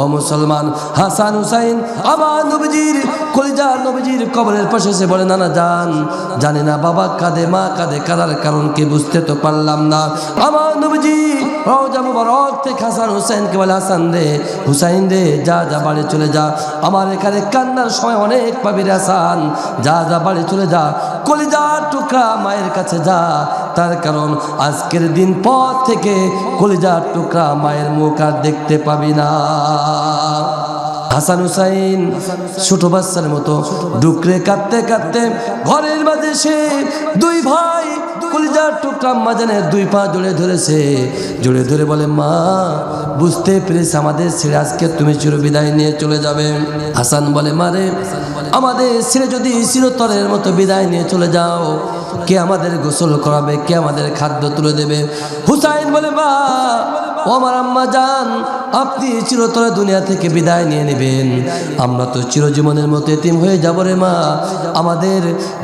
ও মুসলমান, হাসান হুসাইন, আমার নবীজির কলিজার নবীজির কবরের পাশে এসে বলে, নানা যান জানি না বাবা কাঁদে, মা কাঁদে, কাদার কারণ কি বুঝতে তো পারলাম না। আমার নবীজি থেকে হাসান বলে, হাসান হুসাইন যা যা, বাড়ি চলে যা। আমার এখানে সময় অনেক পাবি রে হাসান। যা যা, বাড়ি চলে যা, কলিজার মায়ের কাছে যা। তার কারণ আজকের দিন পর থেকে কলিজার টুকরা মায়ের মুখ আর দেখতে পাবি না। হাসান হুসাইন, ছোট বাচ্চার মতো ডুকরে কাঁদতে কাঁদতে ঘরের মাঝে সে দুই ভাই কলিজার টুকরা মাজানে দুই পা জুড়ে ধরেছে। জুড়ে ধরে বলে, মা, বুঝতে পেরেছি আমাদের ছেড়ে আজকে তুমি চিরবিদায় নিয়ে চলে যাবে। হাসান বলে মারে আমাদের ছেড়ে যদি চিরতরের মতো বিদায় নিয়ে চলে যাও, কে আমাদের গোসল করাবে, কে আমাদের খাদ্য তুলে দেবে? হুসাইন বলে, মা, ও আমার আম্মা যান, আপনি চিরতরে দুনিয়া থেকে বিদায় নিয়ে নেবেন। আমরা তো চিরজীবনের মতো এতিম হয়ে যাব রে মা। আমাদের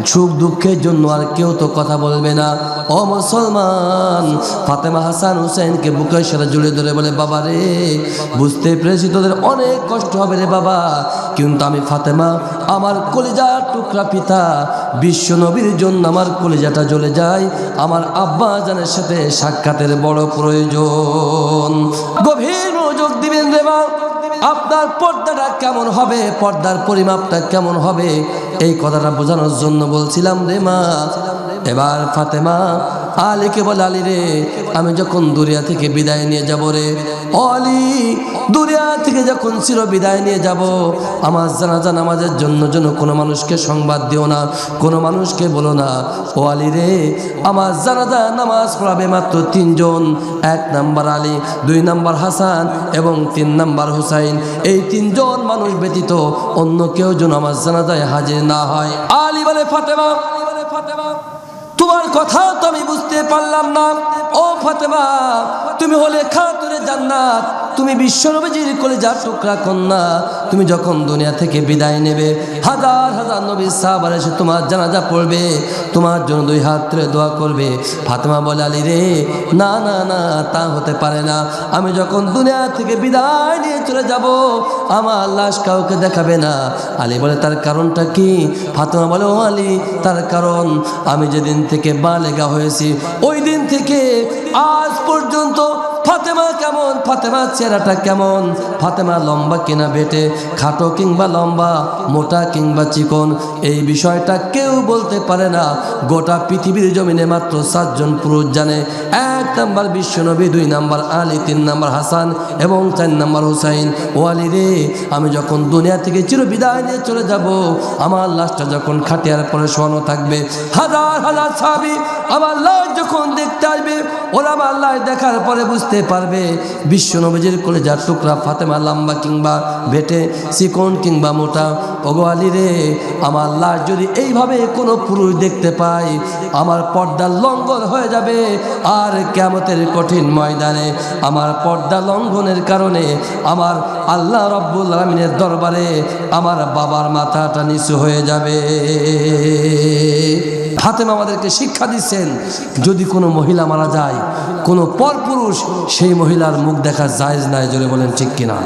সুখ দুঃখের জন্য আর কেউ তো কথা বলবে না। ও মুসলমান, ফাতেমা হাসান হুসেনকে বুকের সাথে জুড়ে ধরে বলে, বাবা রে, বুঝতে পেরেছি তোদের অনেক কষ্ট হবে রে বাবা। কিন্তু আমি ফাতেমা আমার কলেজা টুকরা পিতা, বিশ্ব নবীর জন্য আমার কলিজাটা জ্বলে যায়। আমার আব্বা জানের সাথে সাক্ষাতের বড় প্রয়োজন। গভীর মনোযোগ দিবেন রে মা, আপনার পর্দাটা কেমন হবে, পর্দার পরিমাপটা কেমন হবে, এই কথাটা বোঝানোর জন্য বলছিলাম রে মা। এবার ফাতেমা আলীকে বলে, আলী রে, আমি যখন দুরিয়া থেকে বিদায় নিয়ে যাব রে, ও দুরিয়া থেকে যখন চির বিদায় নিয়ে যাব, আমার জানাজা নামাজের জন্য যেন কোনো মানুষকে সংবাদ দিও না, কোনো মানুষকে বলো না, ও আলী রে, আমার জানাজা নামাজ পড়াবে মাত্র তিনজন, এক নাম্বার আলী, দুই নাম্বার হাসান এবং তিন নাম্বার হুসাইন। এই তিনজন মানুষ ব্যতীত অন্য কেউ যেন আমার জানাজায় হাজির না হয়। আলী বলে, ফাতেমা ফাতেমা তোমার কথা তো আমি বুঝতে পারলাম না। ও ফাতেমা তুমি হলে খাতুরে জান্নাত। তুমি বিশ্বনবীজির কলেজার টুকরা কন্যা, তুমি যখন দুনিয়া থেকে বিদায় নেবে, হাজার হাজার নবী সাহাবার এসে তোমার জানাজা পড়বে, তোমার জন্য দুই হাত তুলে দোয়া করবে। ফাতেমা বলে, আলী রে, না না না, তা হতে পারে না। আমি যখন দুনিয়া থেকে বিদায় নিয়ে চলে যাব, আমার লাশ কাউকে দেখাবে না। আলী বলে, তার কারণটা কি? ফাতেমা বলে, ও আলী, তার কারণ, আমি যেদিন থেকে বালেগা হয়েছি, ওই দিন থেকে আজ পর্যন্ত ফাতেমা কেমন? ফাতেমার চেহারাটা কেমন? ফাতেমা লম্বা কিনা বেটে? খাটো কিংবা লম্বা, মোটা কিংবা চিকন? এই বিষয়টা কেউ বলতে পারে না। গোটা পৃথিবীর জমিনে মাত্র সাতজন পুরুষ জানে। এক নাম্বার বিশ্বনবী, দুই নাম্বার আলী, তিন নাম্বার হাসান এবং চার নাম্বার হুসাইন। ও আলী রে, আমি যখন দুনিয়া থেকে চির বিদায় নিয়ে চলে যাব, আমার লাশটা যখন খাটিয়ার পরে শোয়ানো থাকবে, হাজার হাজার সাবি আমার লাশ যখন দেখতে আসবে, ওরা আমার লাশ দেখার পরে বুঝতে পারবে। বিশ্ব নবীজির কোলে যার টুকরা ফাতেমা লম্বা কিংবা বেটে, চিকন কিংবা মোটা। ওগো আলী রে, আমার লাশ যদি এইভাবে কোনো পুরুষ দেখতে পাই আমার পর্দা লঙ্ঘন হয়ে যাবে। আর কেমতের কঠিন ময়দানে আমার পর্দা লঙ্ঘনের কারণে আমার আল্লাহ রব্বুল আলমিনের দরবারে আমার বাবার মাথাটা নিচু হয়ে যাবে। হাতেম আমাদেরকে শিক্ষা দিচ্ছেন, যদি কোনো মহিলা মারা যায়, কোনো পরপুরুষ, সেই মহিলার মুখ দেখা যায়জ নাই, জোরে বলেন ঠিক কিনা?